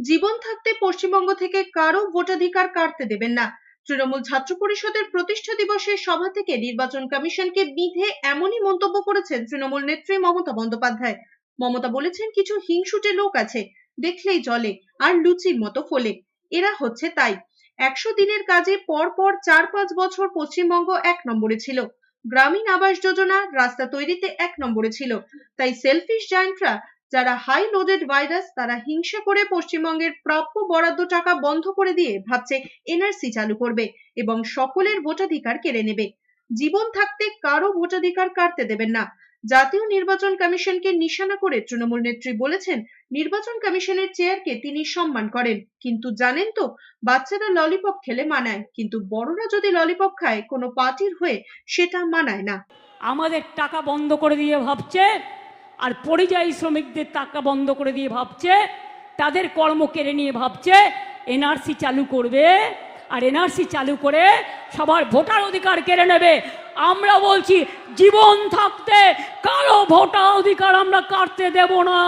জীবন থাকতে পশ্চিমবঙ্গ থেকে কারও ভোটাধিকার কাটতে দেবেন না। তৃণমূল ছাত্র পরিষদের প্রতিষ্ঠা দিবসের সভা থেকে নির্বাচন কমিশনকে বিধে এমনই মন্তব্য করেছেন তৃণমূল নেত্রী মমতা বন্দ্যোপাধ্যায়। মমতা বলেছেন, কিছু হিংসুটে লোক আছে, দেখলেই জলে আর লুচির মতো ফোলে। এরা হচ্ছে তাই। একশো দিনের কাজে পর পর চার পাঁচ বছর পশ্চিমবঙ্গ এক নম্বরে ছিল। গ্রামীণ আবাস যোজনা রাস্তা তৈরিতে এক নম্বরে ছিল। তাই সেলফিশ জায়ান্টরা যারা হাই লোডেড ভাইরাস তারা হিংসা করে পশ্চিমবঙ্গের প্রাপ্য বরাদ্দ টাকা বন্ধ করে দিয়ে ভাবছে এনআরসি চালু করবে এবং সকলের ভোটাধিকার কেড়ে নেবে। জীবন থাকতে কারও ভোটাধিকার কাটতে দেবেন না। জাতীয় নির্বাচন কমিশনকে নিশানা করে তৃণমূল নেত্রী বলেছেন, নির্বাচন কমিশনের চেয়ারকে তিনি সম্মান করেন। কিন্তু জানেন তো, বাচ্চারা ললিপপ খেলে মানায়, কিন্তু বড়রা যদি ললিপপ খায়, কোনো পার্টির হয়ে সেটা মানায় না। আমাদের টাকা বন্ধ করে দিয়ে ভাবছে আর পরিযায়ী শ্রমিকদের টাকা বন্ধ করে দিয়ে ভাবছে, তাদের কর্ম কেড়ে নিয়ে ভাবছে এনআরসি চালু করবে, আর এনআরসি চালু করে সবার ভোটার অধিকার কেড়ে নেবে। আমরা বলছি, জীবন থাকতে কারও ভোটার অধিকার আমরা কাটতে দেব না।